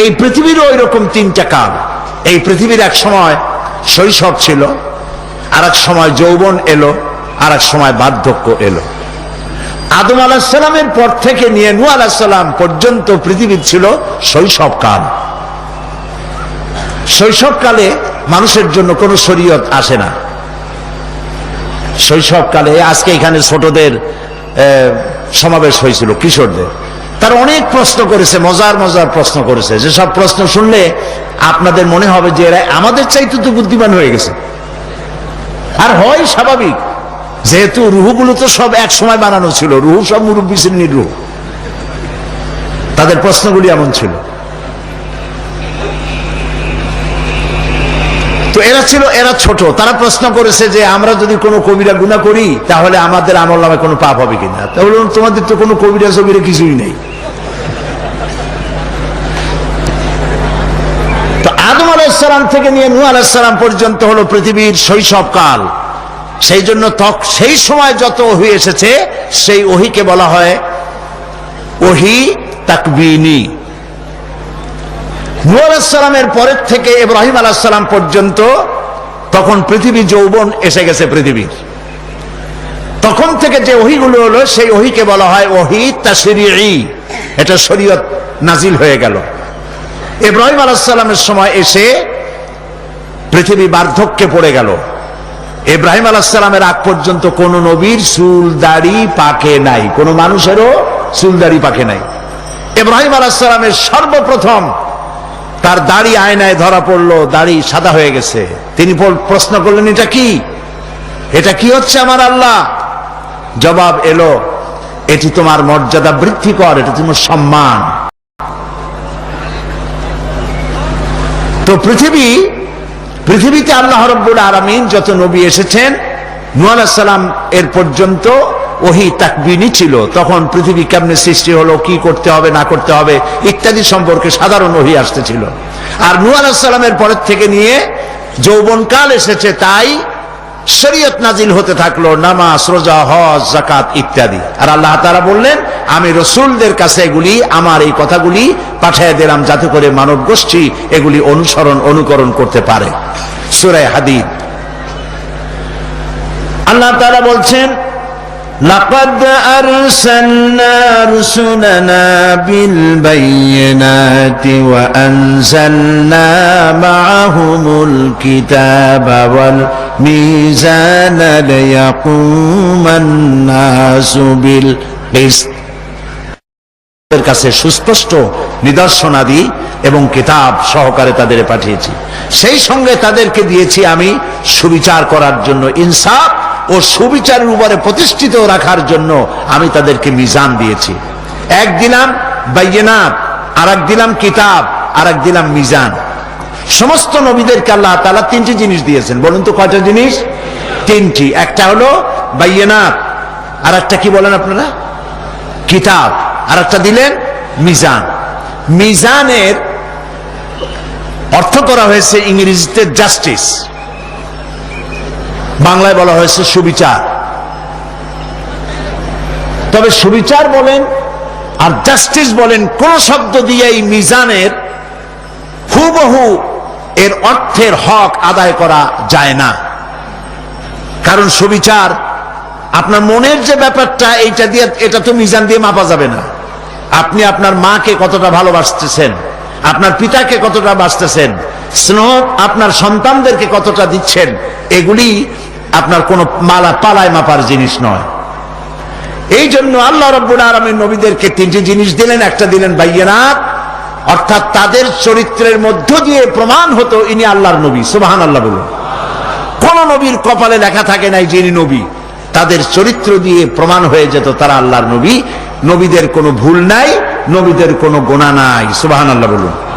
এই পৃথিবীরও ওই রকম তিনটা কাল। এই পৃথিবীর এক সময় শৈশব ছিল আর এক সময় যৌবন এলো আর এক সময় বার্ধক্য এলো। আদম আলাহিসাল্লামের পর থেকে নিয়ে নু আলাহিসাল্লাম পর্যন্ত পৃথিবীর ছিল শৈশব কাল। শৈশবকালে মানুষের জন্য কোনো শরীয়ত আসে না। শৈশবকালে আজকে এখানে ছোটদের সমাবেশ হয়েছিল কিশোরদের। তার অনেক প্রশ্ন করেছে, মজার মজার প্রশ্ন করেছে। যেসব প্রশ্ন শুনলে আপনাদের মনে হবে যে এরা আমাদের চাইতে তো বুদ্ধিমান হয়ে গেছে। আর হয় স্বাভাবিক, যেহেতু রুহুগুলো তো সব এক সময় বানানো ছিল, রুহু সব মুরব্বী শ্রেণির রুহু। তাদের প্রশ্নগুলি এমন ছিল। তো এরা ছিল, এরা ছোট। তারা প্রশ্ন করেছে যে আমরা যদি কোনো কবিরা গুণা করি, তাহলে আমাদের আমল নামে কোনো পাপ হবে কিনা? তাহলে তোমাদের তো কোনো কবিরা সবিরা কিছুই নেই তো আদম আলাইসালাম থেকে নিয়ে নূহ আলাইসালাম পর্যন্ত হলো পৃথিবীর শৈশবকাল। সেই জন্য সেই সময় যত ওহি এসেছে, সেই ওহিকে বলা হয় ওহি তাকবিনী। নূহ আলাইসালামের পরের থেকে ইব্রাহিম আলাইসালাম পর্যন্ত তখন পৃথিবী যৌবন এসে গেছে পৃথিবীর। তখন থেকে যে ওহিগুলো হলো, সেই ওহিকে বলা হয় ওহি তাশরিঈ। এটা শরীয়ত নাজিল হয়ে গেল। ইব্রাহিম আলাহিসাল্লামের সময় এসে পৃথিবী বার্ধক্যে পড়ে গেল। ইব্রাহিম আলাহিসাল্লামের আগ পর্যন্ত কোন নবীর চুলদাড়ি পাকে নাই, কোন মানুষেরও চুল দাড়ি পাকে নাই। ইব্রাহিম আলাহিসাল্লামের সর্বপ্রথম তার দাড়ি আয়নায় ধরা পড়ল, দাড়ি সাদা হয়ে গেছে। তিনি প্রশ্ন করলেন, এটা কি? এটা কি হচ্ছে আমার আল্লাহ? জবাব এলো, এটি তোমার মর্যাদা বৃদ্ধি কর, এটা তোমার সম্মান। তো পৃথিবী, পৃথিবীতে আল্লাহ রব্বুল আলমিন যত নবী এসেছেন নুয়াল সালাম এর পর্যন্ত ওহি তাকবিনী ছিল। তখন পৃথিবী কেমনে সৃষ্টি হলো, কি করতে হবে, না করতে হবে, ইত্যাদি সম্পর্কে সাধারণ ওহি আসতেছিল। আর সালামের পরের থেকে নিয়ে যৌবনকাল এসেছে, তাই শরীয়ত নাজিল হতে থাকল, নামাজ, রোজা, হজ জাকাত ইত্যাদি। আর আল্লাহ তারা বললেন আমি রসুলদের কাছে এগুলি আমার এই কথাগুলি পাঠিয়ে দিলাম যাতে করে মানব গোষ্ঠী এগুলি অনুসরণ অনুকরণ করতে পারে সুরায় হাদিদ আল্লাহ তারা বলছেন لقد أرسلنا رسلنا بالبينات وأنزلنا معهم الكتاب والميزان ليقوم الناس بالقسط তাদের কাছে সুস্পষ্ট নিদর্শনাদি এবং কিতাব সহকারে তাদের পাঠিয়েছি। সেই সঙ্গে তাদেরকে দিয়েছি আমি সুবিচার করার জন্য ইনসাফ ও সুবিচারের উপরে প্রতিষ্ঠিত রাখার জন্য আমি তাদেরকে মিজান দিয়েছি। এক দিলাম বাইয়েনাত আর এক দিলাম কিতাব আর এক দিলাম মিজান। সমস্ত নবীদেরকে আল্লাহ তালা তিনটি জিনিস দিয়েছেন। বলুন তো কয়টা জিনিস? তিনটি। একটা হলো বাইয়েনাত আর একটা কি বলেন আপনারা? কিতাব। আর একটা দিলেন মিজান। মিজানের অর্থ করা হয়েছে ইংরেজিতে জাস্টিস বাংলায় বলা হয়েছে সুবিচার। তবে সুবিচার বলেন আর জাস্টিস বলেন কোন শব্দ দিয়ে এই মিজানের হুবহু এর অর্থের হক আদায় করা যায় না। কারণ সুবিচার, আপনার মনের যে ব্যাপারটা, এইটা দিয়ে, এটা তো মিজান দিয়ে মাপা যাবে না। আপনি আপনার মাকে কতটা ভালোবাসতেছেন? আপনার পিতাকে কতটা বাঁচতেছেন? স্নেহ আপনার সন্তানদেরকে কতটা দিচ্ছেন? এগুলি আপনার কোনো মালা পালায় মাপার জিনিস নয়। এই জন্য আল্লাহ রব্বুল আলমীর নবীদেরকে তিনটি জিনিস দিলেন। একটা দিলেন বাইয়ানাত, অর্থাৎ তাদের চরিত্রের মধ্য দিয়ে প্রমাণ হতো ইনি আল্লাহর নবী। সুবাহান আল্লাহ বলুন। কোন নবীর কপালে লেখা থাকে নাই যিনি নবী। তাদের চরিত্র দিয়ে প্রমাণ হয়ে যেত তারা আল্লাহর নবী। নবীদের কোনো ভুল নাই নবীদের কোনো গোনা নাই। সুবাহান আল্লাহ বলুন।